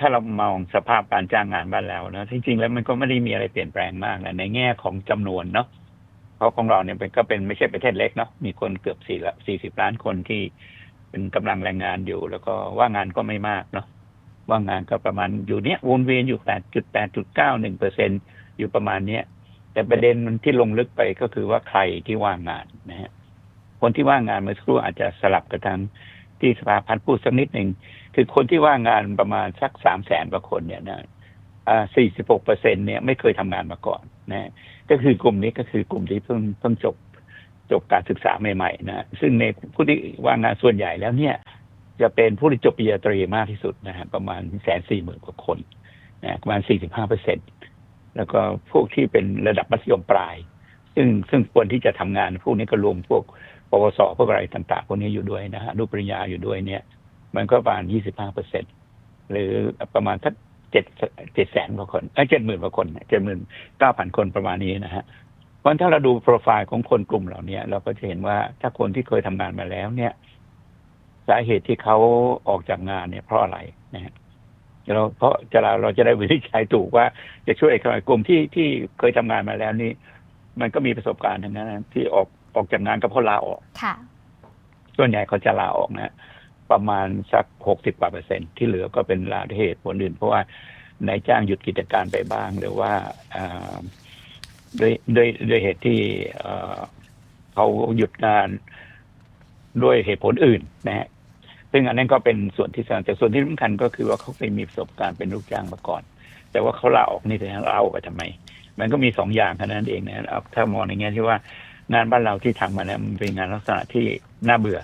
ถ้าเรามองสภาพการจ้างงานบ้านเรานะจริงๆแล้วมันก็ไม่ได้มีอะไรเปลี่ยนแปลงมากนะในแง่ของจำนวนเนาะเพราะของเราเนี่ยเป็นก็เป็นไม่ใช่ประเทศเล็กเนาะมีคนเกือบสี่ละสี่สิบล้านคนที่เป็นกำลังแรงงานอยู่ แล้วก็ว่างงานก็ไม่มากเนาะว่างงานก็ประมาณอยู่เนี้ยวนเวียนอยู่แปดจุดแปดจุดเก้าหนึ่งเปอร์เซ็นอยู่ประมาณเนี้ยแต่ประเด็นมันที่ลงลึกไปก็คือว่าใครที่ว่างงานนะฮะคนที่ว่างงานเมื่อสักครู่อาจจะสลับกับทาง ที่สภาพันธ์พูดสักนิดหนึ่งคือคนที่ว่างงานประมาณสักสามแสนกว่าคนเนี่ยนะสี่สิบหกเปอร์เซ็นเนี่ยไม่เคยทำงานมาก่อนนะก็คือกลุ่มนี้ก็คือกลุ่มที่เพิ่งเพิ่งจบจบการศึกษาใหม่ๆนะซึ่งในผู้ที่ว่างงานส่วนใหญ่แล้วเนี่ย จะเป็นผู้ที่จบปริญญาตรีมากที่สุดนะฮะประมาณแสนสี่หมื่นกว่าคนนะประมาณสี่สิบห้าเปอร์เซ็นแล้วก็พวกที่เป็นระดับมัธยมปลาย ซึ่งซึ่งควรที่จะทำงานพวกนี้ก็รวมพวก ปวสพวกอะไรต่าง ๆ พวกนี้อยู่ด้วยนะฮะรูปปริญญาอยู่ด้วยเนี่ย มันก็ประมาณยี่สิบห้าเปอร์เซ็นหรือประมาณสักเจ็ดเจ็ดแสนกว่าคนเอ้เจ็ดหมื่นกว่าคนเจ็ดหมื่นเก้าพันคนประมาณนี้นะฮะเพราะถ้าเราดูโปรไฟล์ของคนกลุ่มเหล่านี้เราก็จะเห็นว่าถ้าคนที่เคยทำงานมาแล้วเนี่ย สาเหตุที่เขาออกจากงานเนี่ยเพราะอะไรนะฮะเราเพราะจะเราเราจะได้วินิจฉัยถูกว่าจะช่วยใครกลุ่มที่ที่เคยทำงานมาแล้วนี่มันก็มีประสบการณ์ทั้งนั้นที่ออก ออกจากงานก็เพราะลาออก ค่ะ ส่วนใหญ่เขาจะลาออกนะ ประมาณสักหกสิบกว่าเปอร์เซ็นที่เหลือก็เป็นลาเหตุผลอื่น เพราะว่านายจ้างหยุดกิจการไปบ้าง หรือว่าด้วยด้วยด้วยเหตุที่เขาหยุดงานด้วยเหตุผลอื่นนะฮะซึ่งอันนั้นก็เป็นส่วนที่สำคัญแต่ส่วนที่สำคัญก็คือว่าเขาเคยมีประสบการณ์เป็นลูกจ้างมาก่อน แต่ว่าเขาลาออกนี่แต่เราออกไปทำไม มันก็มีสองอย่างแค่นั้นเองนะถ้ามองในแง่ที่ว่า งานบ้านเราที่ทำมาเนี่ยมันเป็นงานลักษณะที่น่าเบื่อ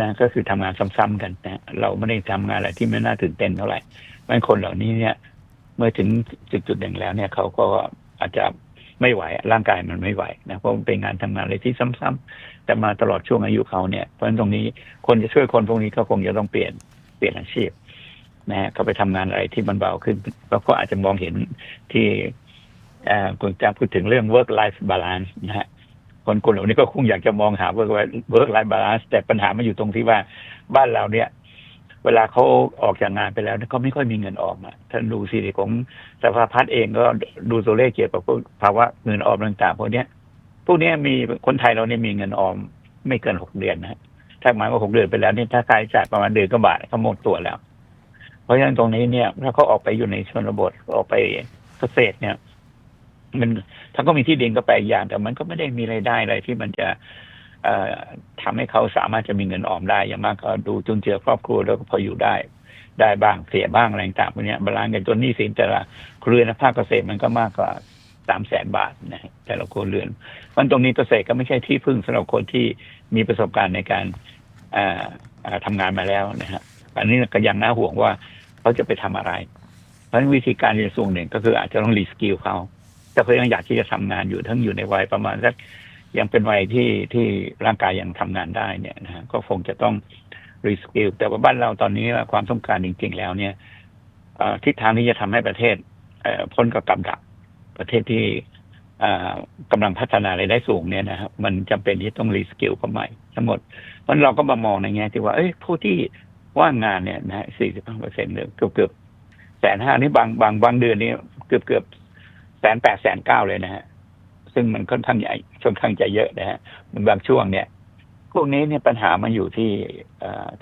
นะก็คือทำงานซ้ำๆกันนะเราไม่ได้ทำงานอะไรที่ไม่น่าตื่นเต้นเท่าไหร่บางคนเหล่านี้เนี่ย เมื่อถึงจุดจุดหนึ่งแล้วเนี่ยเขาก็อาจจะไม่ไหวร่างกายมันไม่ไหวนะเพราะมันเป็นงานทำงานอะไรที่ซ้ำๆแต่มาตลอดช่วงอายุเขาเนี่ยเพราะฉะนั้นตรงนี้คนจะช่วยคนพวกนี้ก็คงจะต้องเปลี่ยนเปลี่ยนอาชีพนะฮะเขาไปทำงานอะไรที่มันเบาขึ้นแล้วก็อาจจะมองเห็นที่คุณจะพูดถึงเรื่อง work life balance นะฮะ คนกลุ่มเหล่านี้ก็คงอยากจะมองหา work work life balance แต่ปัญหามันอยู่ตรงที่ว่าบ้านเราเนี่ย เวลาเขาออกจากงานไปแล้วเขาไม่ค่อยมีเงินออมอะท่านดูสิของสภาพัฒน์เองก็ดูตัวเลขเกี่ยวกับภาวะเงินออมต่างๆพวกนี้พวกนี้มีคนไทยเราเนี่ยมีเงินออมไม่เกินหกเดือนนะถ้าหมายว่าหกเดือนไปแล้วนี่ถ้าค่าใช้จ่ายประมาณเดือนก็บาทเขาหมดตัวแล้ว เพราะฉะนั้นตรงนี้เนี่ย ถ้าเขาออกไปอยู่ในชนบทออกไปเกษตรเนี่ย มันถ้าก็มีที่ดินก็แปลอย่าง แต่มันก็ไม่ได้มีไรายได้อะไรที่มันจะเอ่อทำให้เขาสามารถจะมีเงินออมได้ อย่างมากก็ดูจุนเจือครอบครัวแล้วก็พออยู่ได้ ได้บ้างเสียบ้างอะไรต่างๆพวกนี้บาลานซ์กันจนหนี่สินแต่ละครัวในภาคเกษตรมันก็มากกว่าสามแสนบาทนะแต่ละครัวเรือนมันตรงนี้เกษตรก็ไม่ใช่ที่พึ่งสำหรับคนที่มีประสบการณ์ในการทำงานมาแล้วนะฮะอันนี้ก็ยังน่าห่วงว่าเขาจะไปทำอะไร เพราะวิธีการในส่วนหนึ่งก็คืออาจจะต้องรีสกิลเขา แต่เขายังอยากที่จะทำงานอยู่ทั้งอยู่ในวัยประมาณสักยังเป็นวัยที่ที่ร่างกายยังทำงานได้เนี่ยนะฮะก็คงจะต้องรีสกิลแต่ว่าบ้านเราตอนนี้ความต้องการจริง ๆ แล้วเนี่ยทิศทางที่จะทำให้ประเทศพ้นกับกับดักประเทศที่กำลังพัฒนาอะไรได้สูงเนี่ยนะครับมันจำเป็นที่ต้องรีสกิลเข้าใหม่ทั้งหมดเพราะเราก็มามองในแง่ที่ว่าเอ้ยผู้ที่ว่างงานเนี่ยนะสี่สิบห้าเปอร์เซ็นต์เกือบเกือบแสนห้านี่บางบางบางเดือนนี้เกือบเกือบ แสนแปดแสนเก้าเลยนะฮะ ซึ่งมันค่อนข้างใหญ่ค่อนข้างจะเยอะนะฮะมันบางช่วงเนี่ย พวกนี้เนี่ยปัญหามันอยู่ที่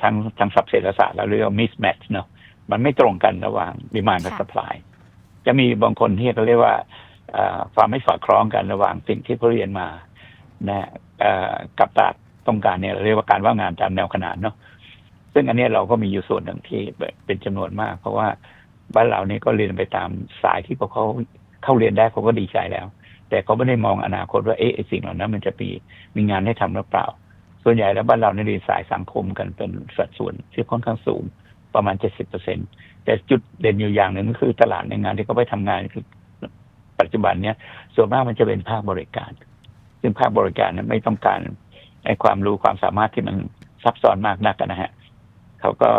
ทางทางสับเศรษฐศาสตร์เราเรียกว่า mismatch เนาะมันไม่ตรงกันระหว่างดีมานกับสป라이จะมีบางคนที่เขาเรียกว่าความไม่สอดคล้องกันระหว่างสิ่งที่เขาเรียนมานะกับตาต้องการเนี่ยเรียกว่าการว่างงานตามแนวขนานเนาะซึ่งอันนี้เราก็มีอยู่ส่วนหนึ่งที่เป็นจำนวนมาก เพราะว่าบ้านเรานี่ก็เรียนไปตามสายที่พวกเขา เข้าเรียนได้เขาก็ดีใจแล้ว แต่เขาไม่ได้มองอนาคตว่าเอ๊ะสิ่งเหล่านั้น มันจะมีมีงานให้ทำหรือเปล่า ส่วนใหญ่แล้วบ้านเราในเรียนสายสังคมกันเป็นสัดส่วนที่ค่อนข้างสูงประมาณเจ็ดสิบเปอร์เซ็นแต่จุดเด่นอยู่อย่างหนึ่งก็คือตลาดในงานที่เขาไปทำงานคือปัจจุบันเนี้ยส่วนมากมันจะเป็นภาคบริการ ซึ่งภาคบริการนั้นไม่ต้องการไอ้ความรู้ความสามารถที่มันซับซ้อนมากนักนะฮะเขาก็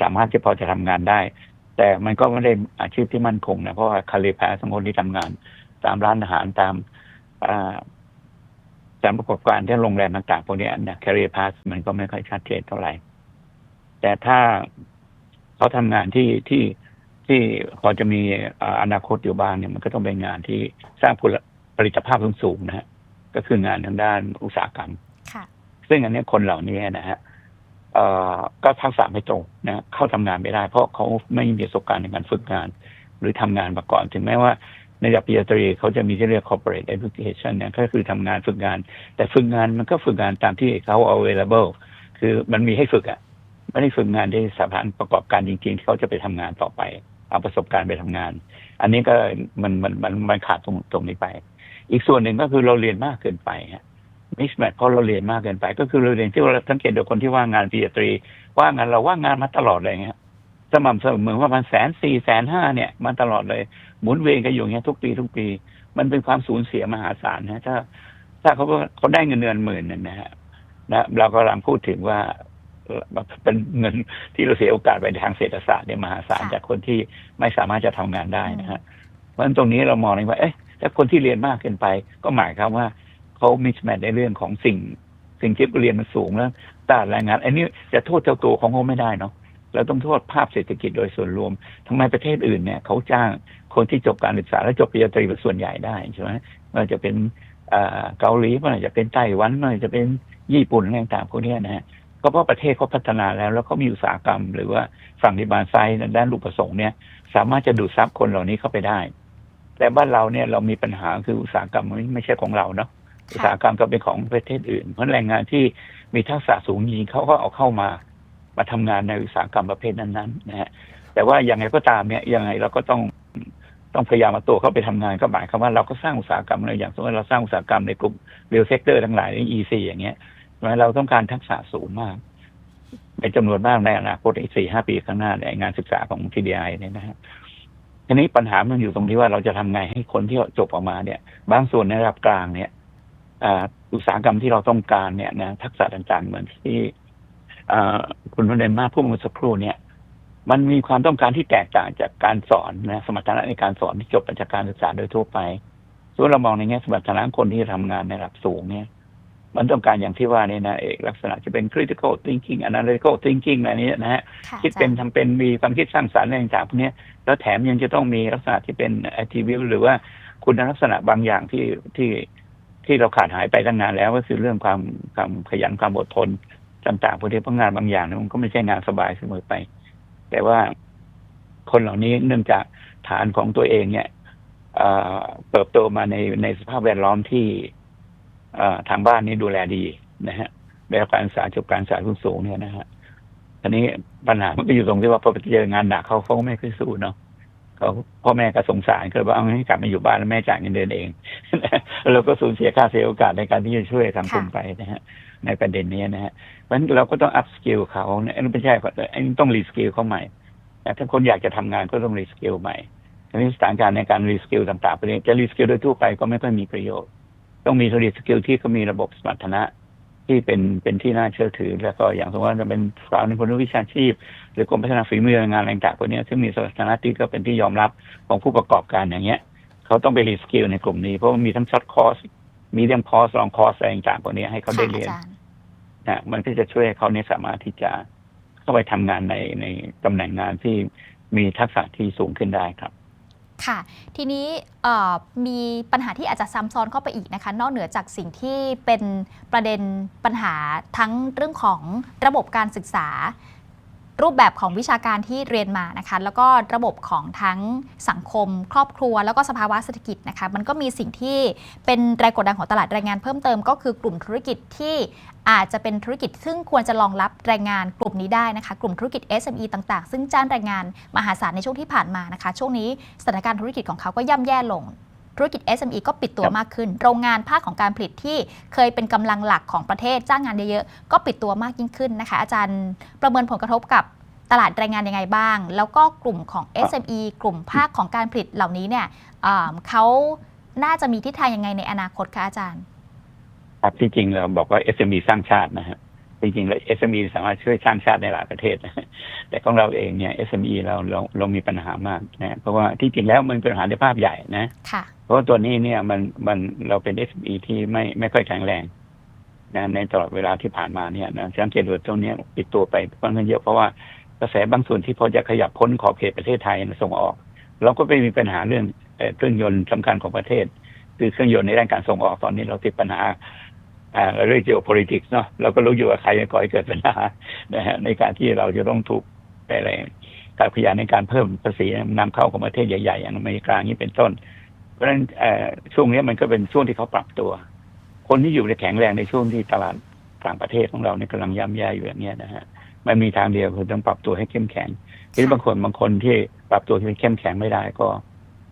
สามารถที่พอจะทำงานได้ แต่มันก็ไม่ได้อาชีพที่มั่นคงนะเพราะว่าคาริแพสของคนที่ทำงาน ตามร้านอาหารตามตามประกอบการที่โรงแรมต่างๆพวกนี้นะคาริพาสมันก็ไม่ค่อยชัดเจนเท่าไหร่ แต่ถ้าเขาทำงานที่ที่ที่พอจะมีอ่าอนาคตอยู่บ้างเนี่ย มันก็ต้องเป็นงานที่สร้างผลผลิตภาพสูงๆนะฮะก็คืองานทางด้านอุตสาหกรรมค่ะซึ่งอันเนี้ยคนเหล่านี้นะฮะเอ่อ ก็ทักษะไม่ตรงนะเข้าทำงานไม่ได้ เพราะเขาไม่มีประสบการณ์ในการฝึกงาน หรือทำงานมาก่อน ถึงแม้ว่าในระดับปริญญาตรีเขาจะมีที่เรียก corporate education เนี่ยก็คือทำงานฝึกงาน แต่ฝึกงานมันก็ฝึกงานตามที่เขา available คือมันมีให้ฝึกอะไม่ได้ฝึกงานที่สถานประกอบการจริงๆที่เขาจะไปทำงานต่อไป เอาประสบการณ์ไปทำงาน อันนี้ก็มันมันมันมันขาดตรงตรงนี้ไป อีกส่วนหนึ่งก็คือเราเรียนมากเกินไปฮะ มิสแมทเพราะเราเรียนมากเกินไป ก็คือเราเรียนที่เราสังเกตดูคนที่ว่างงานปริญญาตรี ว่างงานเราว่างงานมาตลอดเลยเงี้ยสม่ำเสมอว่ามันแสนสี่แสนห้าเนี่ยมาตลอดเลย หมุนเวียนกันอยู่อย่างเงี้ยทุกปีทุกปี มันเป็นความสูญเสียมหาศาลนะถ้า ถ้าเขาก็เขาได้เงินเดือนหมื่นนึงนะฮะนะเรากำลังพูดถึงว่าเอ่อเป็นเงินที่เราเสียโอกาสไปทางเศรษฐศาสตร์เนี่ยมหาศาลค่ะจากคนที่ไม่สามารถจะทำงานได้นะฮะเพราะฉะนั้นตรงนี้เรามองเลยว่า เอ๊ะถ้าคนที่เรียนมากเกินไป ก็หมายความว่า เขามิสแมทในเรื่องของสิ่ง สิ่งที่เรียนมันสูงแล้วตลาดแรงงาน อันนี้จะโทษเจ้าตัวของเขาไม่ได้เนาะเราต้องโทษภาพเศรษฐกิจโดยส่วนรวมทำไมประเทศอื่นเนี่ยเขาจ้างคนที่จบการศึกษาและจบปริญญาตรีเป็นส่วนใหญ่ได้ใช่ไหมไมันจะเป็นเกาหลีไมันจะเป็นไต้หวันไมันจะเป็นญี่ปุ่นอะไรต่างๆพวกนี้นะฮะก็เพราะประเทศเขาพัฒนาแล้ว แล้วเขามีอุตสาหกรรม หรือว่าฝั่งดิบานไซด์ด้านลูกประสงค์เนี่ยสามารถจะดูดซับคนเหล่านี้เข้าไปได้ แต่บ้านเราเนี่ยเรามีปัญหาคืออุตสาหกรรมมันไม่ใช่ของเราเนาะ อุตสาหกรรมก็เป็นของประเทศอื่น เพราะแรงงานที่มีทักษะสูงจริงเขาก็เอาเข้ามามาทำงานในอุตสาหกรรมประเภทนั้นๆนะฮะแต่ว่าอย่างไรก็ตามเนี่ยยังไงเราก็ต้องต้องพยายามมาตัวเข้าไปทำงานก็หมายความว่าเราก็สร้างอุตสาหกรรมอะไรอย่างสมมติเราสร้างอุตสาหกรรมในกลุ่มเรียลเซกเตอร์ทั้งหลายใน EC อย่างเงี้ยเพราะฉะนั้นเราต้องการทักษะสูงมากในจำนวนมากในอนาคตอีกสี่ห้าปีข้างหน้าในงานศึกษาของ TDI เนี่ยนะฮะทีนี้ปัญหามันอยู่ตรงที่ว่าเราจะทำไงให้คนที่จบออกมาเนี่ย บางส่วนในระดับกลางเนี่ย อ่าอุตสาหกรรมที่เราต้องการเนี่ยนะทักษะต่างๆ เหมือนที่อ่าคุณพนเดนมาพูดเมื่อสักครู่เนี่ย มันมีความต้องการที่แตกต่างจากการสอนนะสมรรถนะในการสอนที่จบมาจากการศึกษาโดยทั่วไปส่วนเรามองในแง่สมรรถนะคนที่ทำงานในระดับสูงเนี่ย มันต้องการอย่างที่ว่านี่นะเอกลักษณะจะเป็น critical thinking analytical thinking อะไรนี้นะฮะค่ะคิดเป็นอาจารย์ทำเป็นมีความคิดสร้างสรรค์อะไรต่างๆพวกเนี้ยแล้วแถมยังจะต้องมีลักษณะที่เป็น attribute หรือว่าคุณลักษณะบางอย่างที่ที่ ที่เราขาดหายไปตั้งนานแล้ว ก็คือเรื่องความความขยันความอดทนต่างๆพวกนี้เพราะงานบางอย่างเนี่ยมันก็ไม่ใช่งานสบายเสมอไป แต่ว่าคนเหล่านี้เนื่องจากฐานของตัวเองเนี่ยเติบโตมาในในสภาพแวดล้อมที่ทางบ้านนี่ดูแลดีนะฮะได้รับการศึกษาจบการศึกษาสูงเนี่ยนะฮะทีนี้ปัญหามันก็อยู่ตรงที่ว่าพอไปเจองานหนักเขาเขาก็ไม่ค่อยสู้เนาะ เขาพ่อแม่ก็สงสารก็เลยว่าเอาให้กลับมาอยู่บ้านแล้วแม่จ่ายเงินเดือนเองเราก็สูญเสียค่าเสียโอกาสในการที่จะช่วยสังคมไปนะฮะในประเด็นนี้นะฮะเพราะฉะนั้นเราก็ต้องอัพสกิลเขาเนี่ยไม่ใช่อันนี้ต้องรีสกิลเขาใหม่ถ้าคนอยากจะทำงานก็ต้องรีสกิลใหม่ทีนี้สถานการณ์ในการรีสกิลต่างๆไปเนี่ยจะรีสกิลโดยทั่วไปก็ไม่ค่อยมีประโยชน์ ต้องมีรีสกิลที่เขามีระบบสมรรถนะ ที่เป็นเป็นที่น่าเชื่อถือ แล้วก็อย่างสมมติว่าจะเป็นสถาบันคนวิชาชีพ หรือกรมพัฒนาฝีมืองานอะไรต่างๆพวกเนี้ยซึ่งมีสถานะที่ก็เป็นที่ยอมรับของผู้ประกอบการอย่างเงี้ยเขาต้องไปรีสกิลในกลุ่มนี้ เพราะว่ามีทั้งช็อตคอร์สมีเดียมคอร์สลองคอร์สอะไรต่างๆพวกเนี้ยให้เขาได้ค่ะเรียนอาจารย์นะมันก็จะช่วยให้เขาเนี่ยสามารถที่จะเข้าไปทำงานในในตำแหน่งงานที่มีทักษะที่สูงขึ้นได้ครับ ค่ะ ทีนี้มีปัญหาที่อาจจะซ้ำซ้อนเข้าไปอีกนะคะ นอกเหนือจากสิ่งที่เป็นประเด็นปัญหาทั้งเรื่องของระบบการศึกษา รูปแบบของวิชาการที่เรียนมานะคะแล้วก็ระบบของทั้งสังคม ครอบครัว แล้วก็สภาวะเศรษฐกิจนะคะมันก็มีสิ่งที่เป็นแรงกดดันของตลาดแรงงานเพิ่มเติมก็คือกลุ่มธุรกิจที่อาจจะเป็นธุรกิจซึ่งควรจะรองรับแรงงานกลุ่มนี้ได้นะคะ กลุ่มธุรกิจ SME ต่างๆ ซึ่งจ้างแรงงานมหาศาลในช่วงที่ผ่านมานะคะ ช่วงนี้สถานการณ์ธุรกิจของเขาก็ย่ำแย่ลง ธุรกิจ SME ก็ปิดตัวครับมากขึ้น โรงงานภาคของการผลิตที่เคยเป็นกำลังหลักของประเทศจ้างงานเยอะๆก็ปิดตัวมากยิ่งขึ้นนะคะ อาจารย์ประเมินผลกระทบกับตลาดแรงงานยังไงบ้าง แล้วก็กลุ่มของ SME กลุ่มภาคของการผลิตเหล่านี้เนี่ยเอ่อเขาน่าจะมีทิศทางยังไงในอนาคตคะอาจารย์ ครับที่จริงเราบอกว่า SME สร้างชาตินะฮะจริงๆแล้ว SME สามารถช่วยสร้างชาติในหลายประเทศนะฮะ แต่ของเราเองเนี่ย SME เราเราเรามีปัญหามากนะเพราะว่าที่จริงแล้วมันเป็นปัญหาในภาพใหญ่นะค่ะเพราะว่าตัวนี้เนี่ยมันมันเราเป็น SME ที่ไม่ไม่ค่อยแข็งแรงนะในตลอดเวลาที่ผ่านมาเนี่ยนะสังเกตดูตรงเนี้ยปิดตัวไปค่อนข้างเยอะเพราะว่ากระแสบางส่วนที่พอจะขยับพ้นขอบเขตประเทศไทยส่งออก เราก็ไม่มีปัญหาเรื่องเอ่อเครื่องยนต์สำคัญของประเทศ คือเครื่องยนต์ในด้านการส่งออกตอนนี้เราติดปัญหาอ่าเรื่อง geopolitics เนาะเราก็รู้อยู่ว่าใครจะก่อให้เกิดปัญหานะฮะในการที่เราจะต้องถูก อะไรการพยายามในการเพิ่มภาษีนำเข้าของประเทศใหญ่ๆอย่างอเมริกานี้เป็นต้น เพราะฉะนั้นช่วงนี้มันก็เป็นช่วงที่เขาปรับตัว คนที่อยู่ในแข็งแรงในช่วงที่ตลาดต่างประเทศของเราเนี่ยกำลังย่ำแย่อยู่อย่างเงี้ยนะฮะมันมีทางเดียวคือต้องปรับตัวให้เข้มแข็งทีนี้บางคนบางคนที่ปรับตัวที่เข้มแข็งไม่ได้ก็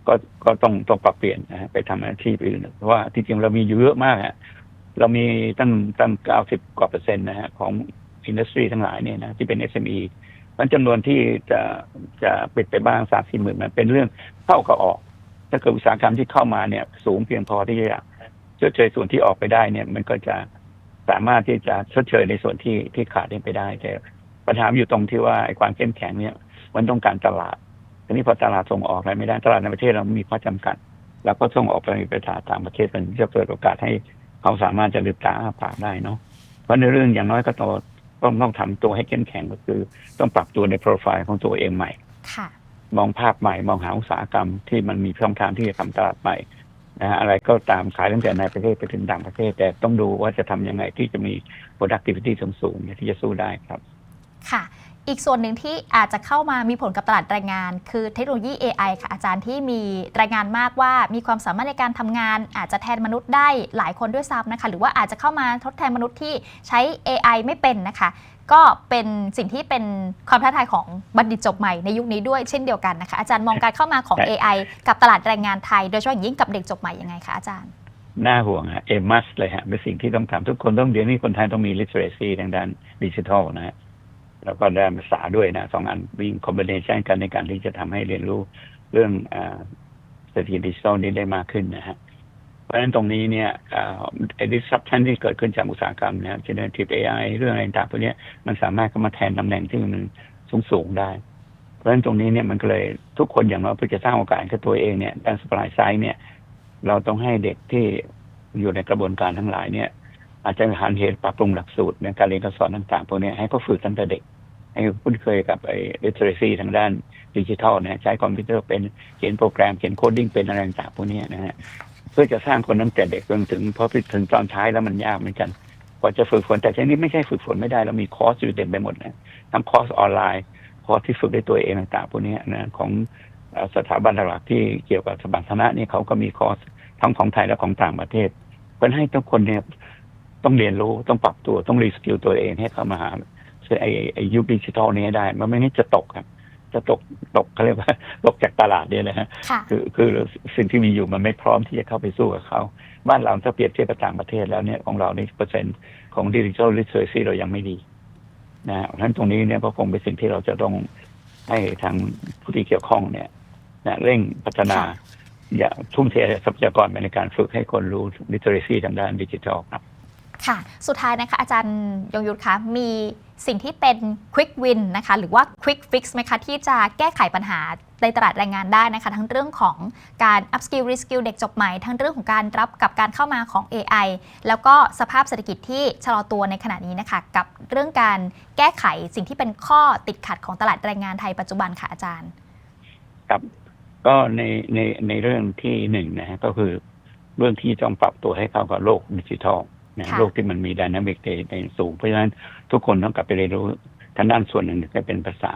ก็ก็ต้องต้องปรับเปลี่ยนนะฮะไปทำอาชีพอื่นเพราะว่าที่จริงเรามีเยอะมากฮะเรามีตั้งตั้งเก้าสิบกว่าเปอร์เซ็นต์นะฮะของอินดัสทรีทั้งหลายเนี่ยนะที่เป็น SME มันจำนวนที่จะจะปิดไปบ้างสามสี่หมื่นมันเป็นเรื่องเข้ากับออก ถ้าเกิดอุตสาหกรรมที่เข้ามาเนี่ย สูงเพียงพอที่จะชดเชยส่วนที่ออกไปได้เนี่ย มันก็จะสามารถที่จะชดเชยในส่วนที่ที่ขาดไปได้ แต่ปัญหาอยู่ตรงที่ว่าไอ้ความเข้มแข็งเนี่ย มันต้องการตลาดทีนี้พอตลาดส่งออกอะไรไม่ได้ตลาดในประเทศเรามีข้อจำกัดเราก็ส่งออกไปไปตลาต่างประเทศมันจะเปิดโอกาสให้เขาสามารถจะลืมตาอ้าปากได้เนาะเพราะในเรื่องอย่างน้อยก็ต้อ ต้องต้องทำตัวให้เข้มแข็งก็คือ ต้องปรับตัวในโปรไฟล์ของตัวเองใหม่ค่ะมองภาพใหม่ มองหาอุตสาหกรรมที่มันมีช่องทางที่จะทำตลาดใหม่นะฮะอะไรก็ตามขายตั้งแต่ในประเทศไปถึงต่างประเทศ แต่ต้องดูว่าจะทำยังไงที่จะมี productivity สูงๆเนี่ยที่จะสู้ได้ครับ ค่ะ อีกส่วนหนึ่งที่อาจจะเข้ามามีผลกับตลาดแรงงาน คือเทคโนโลยี AI ค่ะอาจารย์ที่มีรายงานมากว่ามีความสามารถในการทำงาน อาจจะแทนมนุษย์ได้หลายคนด้วยซ้ำนะคะ หรือว่าอาจจะเข้ามาทดแทนมนุษย์ที่ใช้ AI ไม่เป็นนะคะ ก็เป็นสิ่งที่เป็นความท้าทายของบัณฑิตจบใหม่ในยุคนี้ด้วยเช่นเดียวกันนะคะอาจารย์มองการเข้ามาของใช่ AI กับตลาดแรงงานไทย โดยเฉพาะอย่างยิ่งกับเด็กจบใหม่ยังไงคะอาจารย์น่าห่วงฮะเอมัสเลยฮะเป็นสิ่งที่ต้องทำทุกคนต้องเรียนนี่คนไทยต้องมี literacy ทางด้านดิจิทัลนะฮะ แล้วก็ด้านภาษาด้วยนะสองอันวิ่งคอมบิเนชันกันในการที่จะทำให้เรียนรู้เรื่องเศรษฐกิจดิจิทัลนี้ได้มากขึ้นนะฮะเพราะฉะนั้นตรงนี้เนี่ยไอ้ disruption ที่เกิดขึ้นจากอุตสาหกรรมนี่ย generative AI เรื่องอะไรต่างพวกนี้มันสามารถเข้ามาแทนตำแหน่งที่มันสูงๆได้ เพราะฉะนั้นตรงนี้เนี่ยมันก็เลยทุกคนอย่างเราเพื่อจะสร้างโอกาสให้ตัวเองเนี่ยด้าน supply side เนี่ยเราต้องให้เด็กที่อยู่ในกระบวนการทั้งหลายเนี่ย อาจจะหันเหตุปรับปรุงหลักสูตรในการเรียนการสอนต่างๆพวกนี้ให้เขาฝึกตั้งแต่เด็ก ให้คุ้นเคยกับไอ้ literacy ทางด้านดิจิทัลนะใช้คอมพิวเตอร์เป็นเขียนโปรแกรมเขียนโคดดิ้งเป็นอะไรต่างๆพวกนี้นะฮะเพื่อจะสร้างคนตั้งแต่เด็กจนถึงพอไปถึงตอนท้ายแล้วมันยากเหมือนกันกว่าจะฝึกฝนแต่ทีนี้ไม่ใช่ฝึกฝนไม่ได้เรามีคอร์สอยู่เต็มไปหมดนะทั้งคอร์สออนไลน์คอร์สที่ฝึกด้วยตัวเองต่างๆพวกนี้นะของสถาบันหลักที่เกี่ยวกับสถาบันคณะนี่เขาก็มีคอร์สทั้งของไทยและของต่างประเทศเพื่อให้ทุกคนเนี่ย ต้องเรียนรู้ต้องปรับตัวต้องรีสกิลตัวเองให้เข้ามาหาไอ้ไอ้ยุคดิจิทัลนี้ให้ได้ มันไม่งั้นจะตกครับ จะตกตกเขาเรียกว่าตกจากตลาดเนี่ยนะฮะค่ะคือคือสิ่งที่มีอยู่มันไม่พร้อมที่จะเข้าไปสู้กับเขาบ้านเราถ้าเปรียบเทียบกับต่างประเทศแล้วเนี่ยของเราในเปอร์เซ็นต์ของดิจิทัลลิเทอเรซีเรายังไม่ดีนะฮะเพราะฉะนั้นตรงนี้เนี่ยก็คงเป็นสิ่งที่เราจะต้องให้ทางผู้ที่เกี่ยวข้องเนี่ยนะเร่งพัฒนาค่ะอย่าทุ่มเททรัพยากรไปในการฝึกให้คนรู้ literacy ทางด้านดิจิทัลครับ ค่ะ สุดท้ายนะคะอาจารย์ยงยุทธคะมีสิ่งที่เป็น quick win นะคะหรือว่า quick fix ไหมคะที่จะแก้ไขปัญหาในตลาดแรงงานได้นะคะ ทั้งเรื่องของการ upskill reskill เด็กจบใหม่ ทั้งเรื่องของการรับกับการเข้ามาของ AI แล้วก็สภาพเศรษฐกิจที่ชะลอตัวในขณะนี้นะคะ กับเรื่องการแก้ไขสิ่งที่เป็นข้อติดขัดของตลาดแรงงานไทยปัจจุบันค่ะอาจารย์ ครับก็ในในในเรื่องที่หนึ่งนะฮะก็คือเรื่องที่ต้องปรับตัวให้เข้ากับโลกดิจิทัล นะค่ะโลกที่มันมีดินามิกในสูง เพราะฉะนั้นทุกคนต้องกลับไปเรียนรู้ทางด้านส่วนหนึ่งจะเป็นภาษา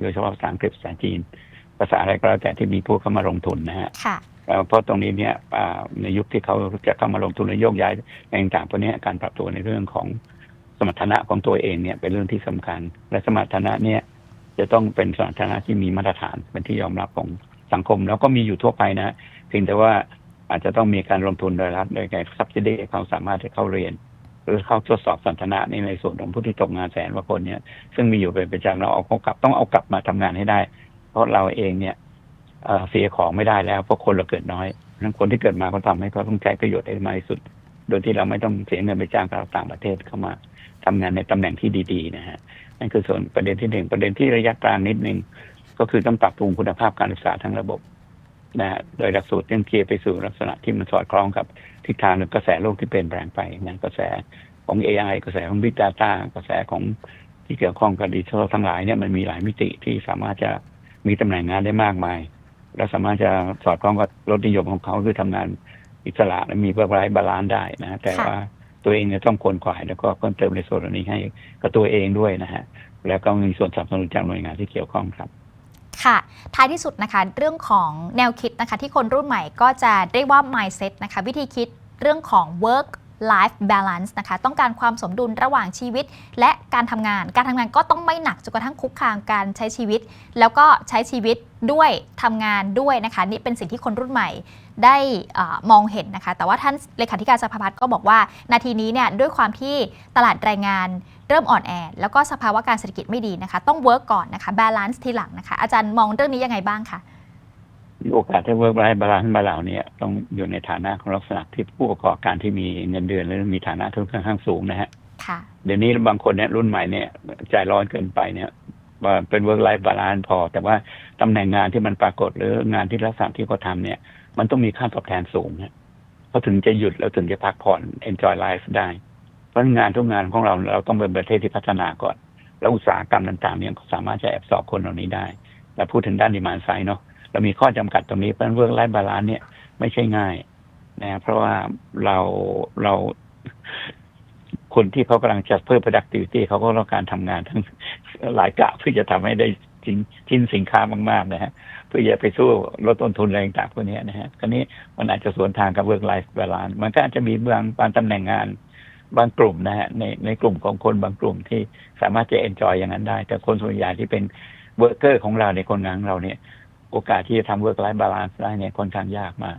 โดยเฉพาะภาษาอังกฤษภาษาจีน ภาษาอะไรก็แล้วแต่ที่มีผู้เข้ามาลงทุนนะฮะค่ะเอ่อเพราะตรงนี้เนี่ยอ่าในยุคที่เขาจะเข้ามาลงทุนและโยกย้ายในต่างๆพวกเนี้ยการปรับตัวในเรื่องของสมรรถนะของตัวเองเนี่ยเป็นเรื่องที่สำคัญ และสมรรถนะเนี่ยจะต้องเป็นสมรรถนะที่มีมาตรฐานเป็นที่ยอมรับของสังคม แล้วก็มีอยู่ทั่วไปนะเพียงแต่ว่า อาจจะต้องมีการลงทุนโดยรัฐโดยการซับซิดีให้เขาสามารถที่เข้าเรียน หรือเข้าทดสอบสันทนะในในส่วนของผู้ที่ตกงานแสนกว่าคนเนี่ยซึ่งมีอยู่เป็นประจำเราเอาเขากลับต้องเอากลับมาทำงานให้ได้ เพราะเราเองเนี่ยเสียของไม่ได้แล้วเพราะคนเราเกิดน้อยนั้นคนที่เกิดมาเขาทำให้เขาต้องใช้ประโยชน์ได้มากที่สุด โดยที่เราไม่ต้องเสียเงินไปจ้างกับต่างประเทศเข้ามาทำงานในตำแหน่งที่ดีๆนะฮะนั่นคือส่วนประเด็นที่หนึ่งประเด็นที่ระยะกลางนิดนึงก็คือต้องปรับปรุงคุณภาพการศึกษาทั้งระบบ นะฮะโดยหลักสูตรต้องเคลียร์ไปสู่ลักษณะที่มันสอดคล้องกับทิศทางหรือกระแสโลกที่เปลี่ยนแปลงไปงั้นกระแสของ AI กระแสของ Big Data กระแสของที่เกี่ยวข้องกับดิจิทัลทั้งหลายเนี่ยมันมีหลายมิติที่สามารถจะมีตำแหน่งงานได้มากมาย และสามารถจะสอดคล้องกับรสนิยมของเขาคือทำงานอิสระและมีเบิร์ไลฟ์บาลานซ์ได้นะแต่ว่าตัวเองเนี่ยต้องควรขวายแล้วก็เพิ่มเติมในส่วนนี้ให้กับตัวเองด้วยนะฮะแล้วก็มีส่วนสนับสนุนจากหน่วยงานที่เกี่ยวข้องครับ ค่ะ ท้ายที่สุดนะคะเรื่องของแนวคิดนะคะที่คนรุ่นใหม่ก็จะเรียกว่า mindset นะคะวิธีคิดเรื่องของ work life balance นะคะต้องการความสมดุลระหว่างชีวิต และการทำงาน การทำงานก็ต้องไม่หนักจนกระทั่งคุกคามการใช้ชีวิต แล้วก็ใช้ชีวิตด้วยทำงานด้วยนะคะนี่เป็นสิ่งที่คนรุ่นใหม่ได้อมองเห็นนะคะ แต่ว่าท่านเลขาธิการสภาพัฒน์ก็บอกว่า นาทีนี้เนี่ยด้วยความที่ตลาดแรงงาน เริ่มอ่อนแอ แล้วก็สภาวะการเศรษฐกิจไม่ดีนะคะ ต้องเวิร์กก่อนนะคะ balance ทีหลังนะคะ อาจารย์มองเรื่องนี้ยังไงบ้างคะโอกาสที่เวิร์กไลฟ์บาลานซ์มาเราเนี่ยต้องอยู่ในฐานะของลักษณะที่ผู้ประกอบการที่มีเงินเดือนและมีฐานะที่ค่อนข้างสูงนะฮะค่ะเดี๋ยวนี้บางคนเนี่ยรุ่นใหม่เนี่ยใจร้อนเกินไปเนี่ยว่าเป็นเวิร์กไลฟ์บาลานซ์พอ แต่ว่าตำแหน่งงานที่มันปรากฏหรืองานที่ลักษณะที่เขาทำเนี่ย มันต้องมีค่าตอบแทนสูงนะเขาถึงจะหยุดแล้วถึงจะพักผ่อน enjoy life ได้เพ ราะงานทุกงานของเราเราต้องเป็นประเทศที่พัฒนาก่อน แล้วอุตสาหกรรมต่างๆเนี่ยสามารถจะแอบสอบคนเหล่านี้ได้แต่พูดถึงด้านดีมานไซเนาะเรามีข้อจำกัดตรงนี้เพราะฉะนั้นเวิร์กไลฟ์บาลานซ์เนี่ยไม่ใช่ง่ายนะเพราะว่าเราเรา คนที่เขากำลังจะเพิ่ม productivity เขาก็ต้องการทำงานทั้งหลายกะเพื่อจะทำให้ได้ชิ้นชิ้นสินค้ามากๆนะฮะเพื่อจะไปสู้ลดต้นทุนอะไรต่างๆพวกนี้นะฮะคราวนี้มันอาจจะสวนทางกับ work life balance มันก็อาจจะมีบางบางตำแหน่งงาน บางกลุ่มนะฮะในในกลุ่มของคนบางกลุ่มที่สามารถจะ enjoy อย่างนั้นได้ แต่คนส่วนใหญ่ที่เป็น worker ของเราในยคนงานของเราเนี่ย โอกาสที่จะทำ work life balance ได้เนี่ยค่อนข้างยากมาก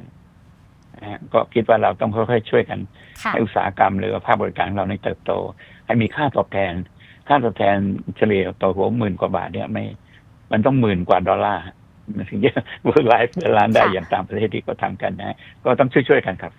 นะฮะก็คิดว่าเราต้องค่อยๆช่วยกันค่ะให้อุตสาหกรรมหรือว่าภาคบริการของเราในเติบโต ให้มีค่าตอบแทน ค่าตอบแทนเฉลี่ยต่อหัวหมื่นกว่าบาทเนี่ยไม่ มันต้องหมื่นกว่าดอลลาร์มันถึงจะเวิร์กไลฟ์เวลานได้ค่ะอย่างต่างประเทศที่เขาทำกันนะ ก็ต้องช่วยๆกันครับ